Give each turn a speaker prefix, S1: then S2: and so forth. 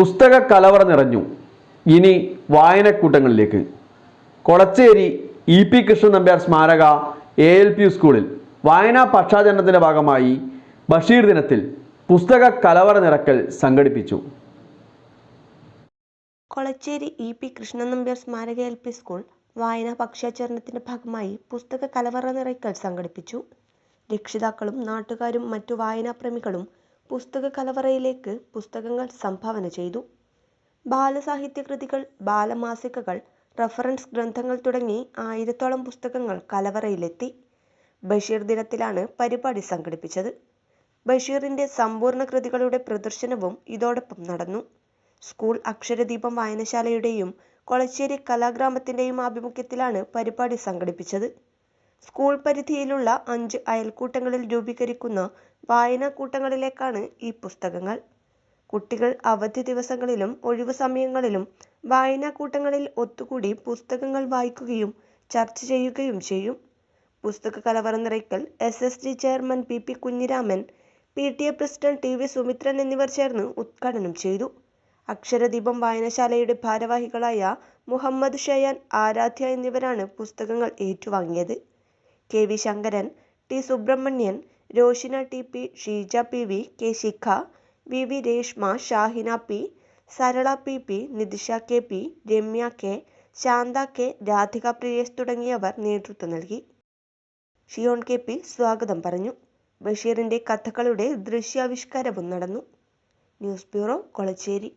S1: പുസ്തക കലവറ നിറഞ്ഞു. ഇനി വായനക്കൂട്ടങ്ങളിലേക്ക്. കൊളച്ചേരി ഇ പി കൃഷ്ണൻ നമ്പ്യാർ സ്മാരക എ എൽ പി സ്കൂളിൽ വായനാ പക്ഷാചരണത്തിന്റെ ഭാഗമായി ബഷീർ ദിനത്തിൽ പുസ്തക കലവറ നിറക്കൽ സംഘടിപ്പിച്ചു.
S2: കൊളച്ചേരി ഇ പി കൃഷ്ണൻ നമ്പ്യാർ സ്മാരക എൽ പി സ്കൂൾ വായനാ പക്ഷാചരണത്തിന്റെ ഭാഗമായി പുസ്തക കലവറ നിറയ്ക്കൽ സംഘടിപ്പിച്ചു. രക്ഷിതാക്കളും നാട്ടുകാരും മറ്റു വായനാപ്രേമികളും പുസ്തക കലവറയിലേക്ക് പുസ്തകങ്ങൾ സംഭാവന ചെയ്തു. ബാലസാഹിത്യകൃതികൾ ബാലമാസികകൾ റഫറൻസ് ഗ്രന്ഥങ്ങൾ തുടങ്ങി ആയിരത്തോളം പുസ്തകങ്ങൾ കലവറയിലെത്തി. ബഷീർ ദിനത്തിലാണ് പരിപാടി സംഘടിപ്പിച്ചത്. ബഷീറിന്റെ സമ്പൂർണ കൃതികളുടെ പ്രദർശനവും ഇതോടൊപ്പം നടന്നു. സ്കൂൾ അക്ഷരദീപം വായനശാലയുടെയും കൊളച്ചേരി കലാഗ്രാമത്തിന്റെയും ആഭിമുഖ്യത്തിലാണ് പരിപാടി സംഘടിപ്പിച്ചത്. സ്കൂൾ പരിധിയിലുള്ള അഞ്ച് അയൽക്കൂട്ടങ്ങളിൽ രൂപീകരിക്കുന്ന വായനാക്കൂട്ടങ്ങളിലേക്കാണ് ഈ പുസ്തകങ്ങൾ. കുട്ടികൾ അവധി ദിവസങ്ങളിലും ഒഴിവു സമയങ്ങളിലും വായനാക്കൂട്ടങ്ങളിൽ ഒത്തുകൂടി പുസ്തകങ്ങൾ വായിക്കുകയും ചർച്ച ചെയ്യുകയും ചെയ്യും. പുസ്തക കലവറ നിറയ്ക്കൽ S S D chairman P P Kunhiraman P T A president T V Sumithran എന്നിവർ ചേർന്ന് ഉദ്ഘാടനം ചെയ്തു. അക്ഷരദീപം വായനശാലയുടെ ഭാരവാഹികളായ മുഹമ്മദ് ഷയാൻ ആരാധ്യ എന്നിവരാണ് പുസ്തകങ്ങൾ ഏറ്റുവാങ്ങിയത്. K V Sankaran T Subramanian Roshina T P Sheeja P V K Shikha V V Reshma Shahina P Sarala P P Nithisha K P Ramya K Shantha K Radhika Priyesh തുടങ്ങിയവർ നേതൃത്വം നൽകി. ഷിയോൺ കെ പി സ്വാഗതം പറഞ്ഞു. ബഷീറിന്റെ കഥകളുടെ ദൃശ്യാവിഷ്കാരവും നടന്നു. News bureau Kolachery.